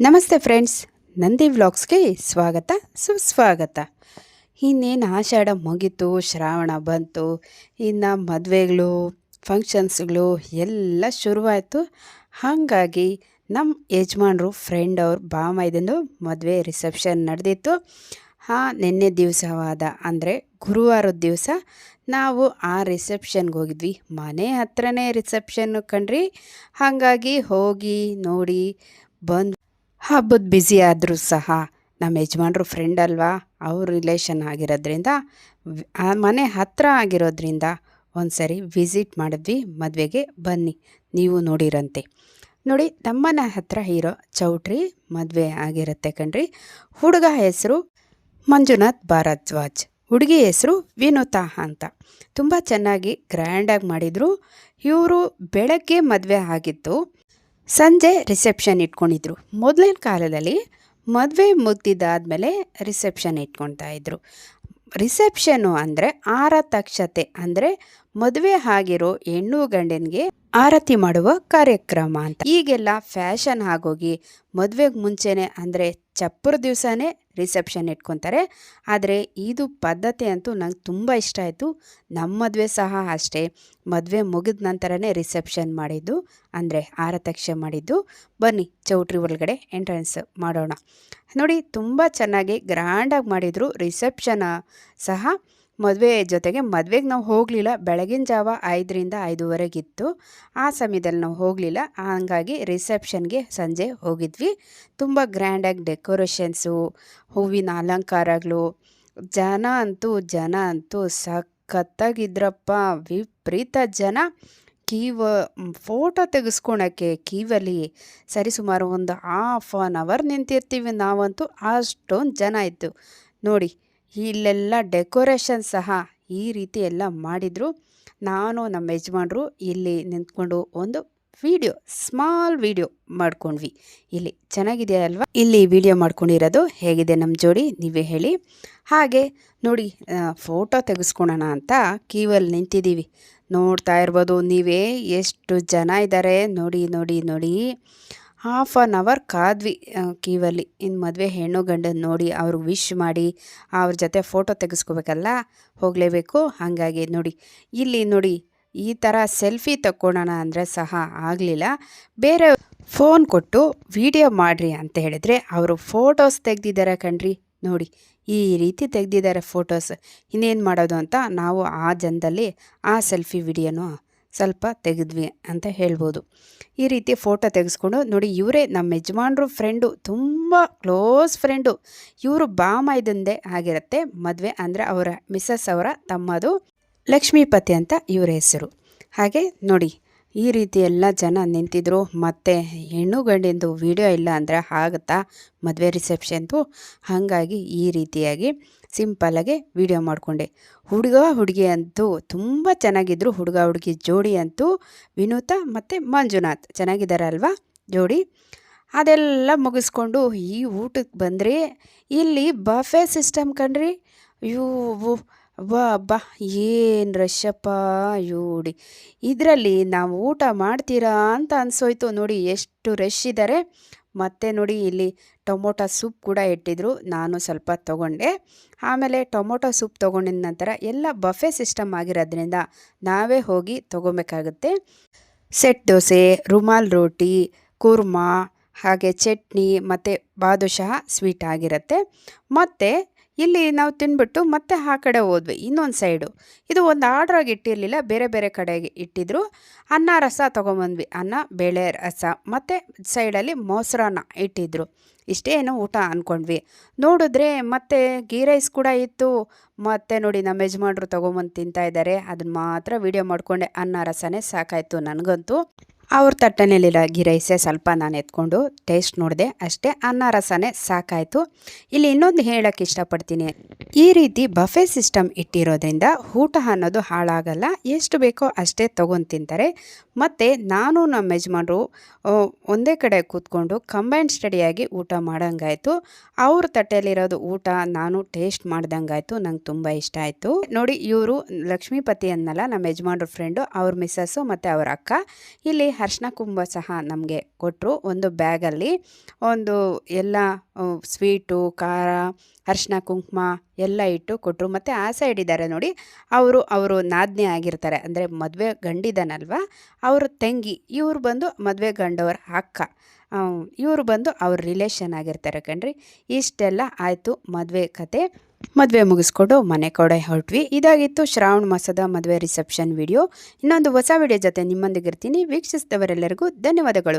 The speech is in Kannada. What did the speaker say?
ನಮಸ್ತೆ ಫ್ರೆಂಡ್ಸ್, ನಂದಿ ವ್ಲಾಗ್ಸ್ಗೆ ಸ್ವಾಗತ, ಸುಸ್ವಾಗತ. ಇನ್ನೇನು ಆಷಾಢ ಮುಗೀತು, ಶ್ರಾವಣ ಬಂತು, ಇನ್ನು ಮದುವೆಗಳು ಫಂಕ್ಷನ್ಸ್ಗಳು ಎಲ್ಲ ಶುರುವಾಯಿತು. ಹಾಗಾಗಿ ನಮ್ಮ ಯಜಮಾನ್ರು ಫ್ರೆಂಡ್ ಅವ್ರ ಬಾಮೈದನ್ನು ಮದುವೆ ರಿಸೆಪ್ಷನ್ ನಡೆದಿತ್ತು. ಹಾಂ ನಿನ್ನೆ ದಿವಸವಾದ, ಅಂದರೆ ಗುರುವಾರದ ದಿವಸ ನಾವು ಆ ರಿಸೆಪ್ಷನ್ಗೆ ಹೋಗಿದ್ವಿ. ಮನೆ ಹತ್ರನೇ ರಿಸೆಪ್ಷನ್ನು ಕಣ್ರಿ ಹಾಗಾಗಿ ಹೋಗಿ ನೋಡಿ ಬಂದು ಹಬ್ಬದ ಬ್ಯುಸಿ ಆದರೂ ಸಹ ನಮ್ಮ ಯಜಮಾನ್ರು ಫ್ರೆಂಡ್ ಅಲ್ವಾ, ಅವ್ರ ರಿಲೇಷನ್ ಆಗಿರೋದ್ರಿಂದ ಮನೆ ಹತ್ತಿರ ಆಗಿರೋದ್ರಿಂದ ಒಂದು ಸರಿ ವಿಸಿಟ್ ಮಾಡಿದ್ವಿ, ಮದುವೆಗೆ ಬನ್ನಿ, ನೀವು ನೋಡಿರಂತೆ. ನೋಡಿ ತಮ್ಮನ ಹತ್ರ ಇರೋ ಚೌಟ್ರಿ ಮದುವೆ ಆಗಿರುತ್ತೆ ಕಣ್ರಿ. ಹುಡುಗ ಹೆಸರು ಮಂಜುನಾಥ್ ಭಾರದ್ವಾಜ್, ಹುಡುಗಿ ಹೆಸರು ವಿನುತಾ ಅಂತ. ತುಂಬ ಚೆನ್ನಾಗಿ ಗ್ರ್ಯಾಂಡಾಗಿ ಮಾಡಿದರು. ಇವರು ಬೆಳಗ್ಗೆ ಮದುವೆ ಆಗಿತ್ತು ಸಂಜೆ ರಿಸೆಪ್ಷನ್ ಇಟ್ಕೊಂಡಿದ್ರು. ಮೊದಲಿನ ಕಾಲದಲ್ಲಿ ಮದುವೆ ಮುಗ್ದಿದ್ದಾದಮೇಲೆ ರಿಸೆಪ್ಷನ್ ಇಟ್ಕೊಳ್ತಾ ಇದ್ರು. ರಿಸೆಪ್ಷನು ಅಂದರೆ ಆರತಕ್ಷತೆ, ಅಂದರೆ ಮದುವೆ ಆಗಿರೋ ಹೆಣ್ಣು ಗಂಡನಿಗೆ ಆರತಿ ಮಾಡುವ ಕಾರ್ಯಕ್ರಮ ಅಂತ. ಈಗೆಲ್ಲ ಫ್ಯಾಷನ್ ಆಗೋಗಿ ಮದುವೆಗೆ ಮುಂಚೆನೆ ಅಂದರೆ ಚಪ್ಪರ ದಿವಸನೇ ರಿಸೆಪ್ಷನ್ ಇಟ್ಕೊತಾರೆ. ಆದರೆ ಇದು ಪದ್ಧತಿ ಅಂತೂ ನಂಗೆ ತುಂಬ ಇಷ್ಟ ಆಯಿತು. ನಮ್ಮ ಮದುವೆ ಸಹ ಅಷ್ಟೇ. ಮದುವೆ ಮುಗಿದ ನಂತರನೇ ರಿಸೆಪ್ಷನ್ ಮಾಡಿದ್ದು, ಅಂದರೆ ಆರತಕ್ಷೆ ಮಾಡಿದ್ದು. ಬನ್ನಿ, ಚೌಟ್ರಿ ಒಳಗಡೆ ಎಂಟ್ರೆನ್ಸ್ ಮಾಡೋಣ. ನೋಡಿ, ತುಂಬ ಚೆನ್ನಾಗಿ ಗ್ರ್ಯಾಂಡಾಗಿ ಮಾಡಿದರು ರಿಸೆಪ್ಷನ್ ಸಹ. ಮದುವೆ ಜೊತೆಗೆ ಮದುವೆಗೆ ನಾವು ಹೋಗಲಿಲ್ಲ. ಬೆಳಗಿನ ಜಾವ ಐದರಿಂದ ಐದುವರೆಗಿತ್ತು. ಆ ಸಮಯದಲ್ಲಿ ನಾವು ಹೋಗಲಿಲ್ಲ. ಹಾಗಾಗಿ ರಿಸೆಪ್ಷನ್ಗೆ ಸಂಜೆ ಹೋಗಿದ್ವಿ. ತುಂಬ ಗ್ರ್ಯಾಂಡಾಗಿ ಡೆಕೋರೇಷನ್ಸು ಹೂವಿನ ಅಲಂಕಾರಗಳು. ಜನ ಅಂತೂ ಜನ ಅಂತೂ ಸಖತ್ತಾಗಿದ್ರಪ್ಪ. ವಿಪರೀತ ಜನ. ಕೀವ ಫೋಟೋ ತೆಗೆಸ್ಕೊಳಕ್ಕೆ ಕೀವಲ್ಲಿ ಸರಿಸುಮಾರು ಒಂದು ಹಾಫ್ ಆನ್ ಅವರ್ ನಿಂತಿರ್ತೀವಿ ನಾವಂತೂ. ಅಷ್ಟೊಂದು ಜನ ಇತ್ತು ನೋಡಿ ಇಲ್ಲೆಲ್ಲ ಡೆಕೋರೇಷನ್ ಸಹ ಈ ರೀತಿ ಎಲ್ಲ ಮಾಡಿದರು. ನಾನು ನಮ್ಮ ಯಜಮಾನರು ಇಲ್ಲಿ ನಿಂತ್ಕೊಂಡು ಒಂದು ವಿಡಿಯೋ, ಸ್ಮಾಲ್ ವಿಡಿಯೋ ಮಾಡ್ಕೊಂಡ್ವಿ. ಇಲ್ಲಿ ಚೆನ್ನಾಗಿದೆಯಾ ಅಲ್ವಾ? ಇಲ್ಲಿ ವಿಡಿಯೋ ಮಾಡ್ಕೊಂಡಿರೋದು ಹೇಗಿದೆ ನಮ್ಮ ಜೋಡಿ ನೀವೇ ಹೇಳಿ. ಹಾಗೆ ನೋಡಿ ಫೋಟೋ ತೆಗೆಸ್ಕೊಳೋಣ ಅಂತ ಕೀವಲ್ಲಿ ನಿಂತಿದ್ದೀವಿ. ನೋಡ್ತಾ ಇರ್ಬೋದು, ನೀವೇ ಎಷ್ಟು ಜನ ಇದ್ದಾರೆ. ನೋಡಿ ನೋಡಿ ನೋಡಿ. ಹಾಫ್ ಆನ್ ಅವರ್ ಕಾದ್ವಿ ಕೀವಲ್ಲಿ ಇನ್ನು ಮದುವೆ ಹೆಣ್ಣು ಗಂಡನ ನೋಡಿ ಅವ್ರಿಗೆ ವಿಶ್ ಮಾಡಿ ಅವ್ರ ಜೊತೆ ಫೋಟೋ ತೆಗೆಸ್ಕೋಬೇಕಲ್ಲ, ಹೋಗಲೇಬೇಕು. ಹಾಗಾಗಿ ನೋಡಿ, ಇಲ್ಲಿ ನೋಡಿ, ಈ ಥರ ಸೆಲ್ಫಿ ತಕ್ಕೊಳ್ಳೋಣ ಅಂದರೆ ಸಹ ಆಗಲಿಲ್ಲ. ಬೇರೆ ಫೋನ್ ಕೊಟ್ಟು ವಿಡಿಯೋ ಮಾಡಿರಿ ಅಂತ ಹೇಳಿದರೆ ಅವರು ಫೋಟೋಸ್ ತೆಗೆದಿದ್ದಾರೆ ಕಣ್ರಿ. ನೋಡಿ, ಈ ರೀತಿ ತೆಗೆದಿದ್ದಾರೆ ಫೋಟೋಸ್ ಇನ್ನೇನು ಮಾಡೋದು ಅಂತ ನಾವು ಆ ಜನದಲ್ಲಿ ಆ ಸೆಲ್ಫಿ ವಿಡಿಯೋನು ಸ್ವಲ್ಪ ತೆಗೆದ್ವಿ ಅಂತ ಹೇಳ್ಬೋದು. ಈ ರೀತಿ ಫೋಟೋ ತೆಗೆಸ್ಕೊಂಡು ನೋಡಿ ಇವರೇ ನಮ್ಮ ಯಜಮಾನ್ರು ಫ್ರೆಂಡು ತುಂಬ ಕ್ಲೋಸ್ ಫ್ರೆಂಡು ಇವರು ಬಾಮೈದಂದೆ ಆಗಿರುತ್ತೆ. ಮದುವೆ ಅಂದರೆ ಅವರ ಮಿಸ್ಸಸ್ ಅವರ ತಮ್ಮದು ಲಕ್ಷ್ಮೀಪತಿ ಅಂತ ಇವರ ಹೆಸರು. ಹಾಗೆ ನೋಡಿ, ಈ ರೀತಿ ಎಲ್ಲ ಜನ ನಿಂತಿದ್ರು. ಮತ್ತು ಹೆಣ್ಣು ಗಂಡಿಂದು ವಿಡಿಯೋ ಇಲ್ಲ ಅಂದರೆ ಆಗುತ್ತಾ ಮದುವೆ ರಿಸೆಪ್ಷನ್ದು ಹಾಗಾಗಿ ಈ ರೀತಿಯಾಗಿ ಸಿಂಪಲ್ಲಾಗಿ ವಿಡಿಯೋ ಮಾಡಿಕೊಂಡೆ. ಹುಡುಗ ಹುಡುಗಿ ಅಂತೂ ತುಂಬ ಚೆನ್ನಾಗಿದ್ದರು ಹುಡುಗ ಹುಡುಗಿ ಜೋಡಿ ಅಂತೂ ವಿನೂತ ಮತ್ತು ಮಂಜುನಾಥ್ ಚೆನ್ನಾಗಿದ್ದಾರೆ ಅಲ್ವಾ ಜೋಡಿ. ಅದೆಲ್ಲ ಮುಗಿಸ್ಕೊಂಡು ಈ ಊಟಕ್ಕೆ ಬಂದರೆ ಇಲ್ಲಿ ಬಫೆ ಸಿಸ್ಟಮ್ ಕಣ್ರಿ. ಅಯ್ಯೋ ವಾ ಬಾ ಏನು ರಶಪ್ಪ ಯೋಡಿ ಇದರಲ್ಲಿ ನಾವು ಊಟ ಮಾಡ್ತೀರಾ ಅಂತ ಅನಿಸೋಯ್ತು. ನೋಡಿ ಎಷ್ಟು ರಶ್ ಇದ್ದಾರೆ ಮತ್ತು ನೋಡಿ ಇಲ್ಲಿ ಟೊಮೊಟೊ ಸೂಪ್ ಕೂಡ ಇಟ್ಟಿದ್ರು. ನಾನು ಸ್ವಲ್ಪ ತೊಗೊಂಡೆ. ಆಮೇಲೆ ಟೊಮೊಟೊ ಸೂಪ್ ತೊಗೊಂಡಿದ ನಂತರ ಎಲ್ಲ ಬಫೆ ಸಿಸ್ಟಮ್ ಆಗಿರೋದ್ರಿಂದ ನಾವೇ ಹೋಗಿ ತೊಗೊಬೇಕಾಗುತ್ತೆ. ಸೆಟ್ ದೋಸೆ, ರುಮಾಲ್ ರೋಟಿ, ಕುರ್ಮಾ, ಹಾಗೆ ಚಟ್ನಿ ಮತ್ತು ಬಾದುಷಹ ಸ್ವೀಟ್ ಆಗಿರುತ್ತೆ. ಮತ್ತು ಇಲ್ಲಿ ನಾವು ತಿನ್ಬಿಟ್ಟು ಮತ್ತೆ ಆ ಕಡೆ ಹೋದ್ವಿ, ಇನ್ನೊಂದು ಸೈಡು ಇದು ಒಂದು ಆರ್ಡ್ರಾಗಿ ಇಟ್ಟಿರಲಿಲ್ಲ, ಬೇರೆ ಬೇರೆ ಕಡೆಗೆ ಇಟ್ಟಿದ್ರು. ಅನ್ನ ರಸ ತೊಗೊಂಬಂದ್ವಿ, ಅನ್ನ, ಬೇಳೆ ರಸ, ಮತ್ತು ಸೈಡಲ್ಲಿ ಮೊಸರನ್ನ ಇಟ್ಟಿದ್ರು. ಇಷ್ಟೇನು ಊಟ ಅಂದ್ಕೊಂಡ್ವಿ ನೋಡಿದ್ರೆ ಮತ್ತೆ ಗೀ ರೈಸ್ ಕೂಡ ಇತ್ತು, ಮತ್ತೆ ನೋಡಿ ನಮ್ಮ ಯಜಮಾನ್ರು ತೊಗೊಂಬಂದು ತಿಂತಾ ಇದ್ದಾರೆ ಅದನ್ನ ಮಾತ್ರ ವೀಡಿಯೋ ಮಾಡಿಕೊಂಡೆ, ಅನ್ನ ರಸನೇ ಸಾಕಾಯಿತು ನನಗಂತೂ. ಅವ್ರ ತಟ್ಟೆನಲ್ಲಿರೋ ಗಿರೈಸೆ ರೈಸೇ ಸ್ವಲ್ಪ ನಾನು ಎತ್ಕೊಂಡು ಟೇಸ್ಟ್ ನೋಡಿದೆ. ಅಷ್ಟೇ ಅನ್ನ ರಸನೇ ಸಾಕಾಯಿತು. ಇಲ್ಲಿ ಇನ್ನೊಂದು ಹೇಳೋಕ್ಕೆ ಇಷ್ಟಪಡ್ತೀನಿ. ಈ ರೀತಿ ಬಫೆ ಸಿಸ್ಟಮ್ ಇಟ್ಟಿರೋದ್ರಿಂದ ಊಟ ಅನ್ನೋದು ಹಾಳಾಗಲ್ಲ. ಎಷ್ಟು ಬೇಕೋ ಅಷ್ಟೇ ತೊಗೊಂಡು ತಿಂತಾರೆ. ಮತ್ತು ನಾನು ನಮ್ಮ ಯಜಮಾನರು ಒಂದೇ ಕಡೆ ಕೂತ್ಕೊಂಡು ಕಂಬೈನ್ಡ್ ಸ್ಟಡಿಯಾಗಿ ಊಟ ಮಾಡೋಂಗಾಯಿತು. ಅವ್ರ ತಟ್ಟೆಯಲ್ಲಿರೋದು ಊಟ ನಾನು ಟೇಸ್ಟ್ ಮಾಡ್ದಂಗಾಯ್ತು. ನಂಗೆ ತುಂಬ ಇಷ್ಟ ಆಯಿತು. ನೋಡಿ ಇವರು ಲಕ್ಷ್ಮೀಪತಿ ಅನ್ನಲ್ಲ, ನಮ್ಮ ಯಜಮಾನ್ರ ಫ್ರೆಂಡು ಅವ್ರ ಮಿಸ್ಸಸ್ಸು ಮತ್ತು ಅವ್ರ ಅಕ್ಕ. ಇಲ್ಲಿ ಅರ್ಶಿನ ಕುಂಭ ಸಹ ನಮಗೆ ಕೊಟ್ಟರು ಒಂದು ಬ್ಯಾಗಲ್ಲಿ. ಒಂದು ಎಲ್ಲ ಸ್ವೀಟು, ಖಾರ, ಅರ್ಶಿನ ಕುಂಕುಮ ಎಲ್ಲ ಇಟ್ಟು ಕೊಟ್ಟರು ಮತ್ತು ಆ ಸೈಡ್ ಇದ್ದಾರೆ ನೋಡಿ, ಅವರು ಅವರು ನಾದ್ನೆ ಆಗಿರ್ತಾರೆ. ಅಂದರೆ ಮದುವೆ ಗಂಡಿದಾನಲ್ವ, ಅವ್ರ ತಂಗಿ, ಇವರು ಬಂದು ಮದುವೆ ಗಂಡವ್ರ ಅಕ್ಕ. ಇವರು ಬಂದು ಅವ್ರ ರಿಲೇಷನ್ ಆಗಿರ್ತಾರೆ ಕಣ್ರಿ. ಇಷ್ಟೆಲ್ಲ ಆಯಿತು ಮದುವೆ ಕತೆ. ಮದುವೆ ಮುಗಿಸ್ಕೊಂಡು ಮನೆ ಕಡೆ ಹೊರಟ್ವಿ. ಇದಾಗಿತ್ತು ಶ್ರಾವಣ ಮಾಸದ ಮದುವೆ ರಿಸೆಪ್ಷನ್ ವಿಡಿಯೋ. ಇನ್ನೊಂದು ಹೊಸ ವಿಡಿಯೋ ಜೊತೆ ನಿಮ್ಮೊಂದಿಗಿರ್ತೀನಿ. ವೀಕ್ಷಿಸಿದವರೆಲ್ಲರಿಗೂ ಧನ್ಯವಾದಗಳು.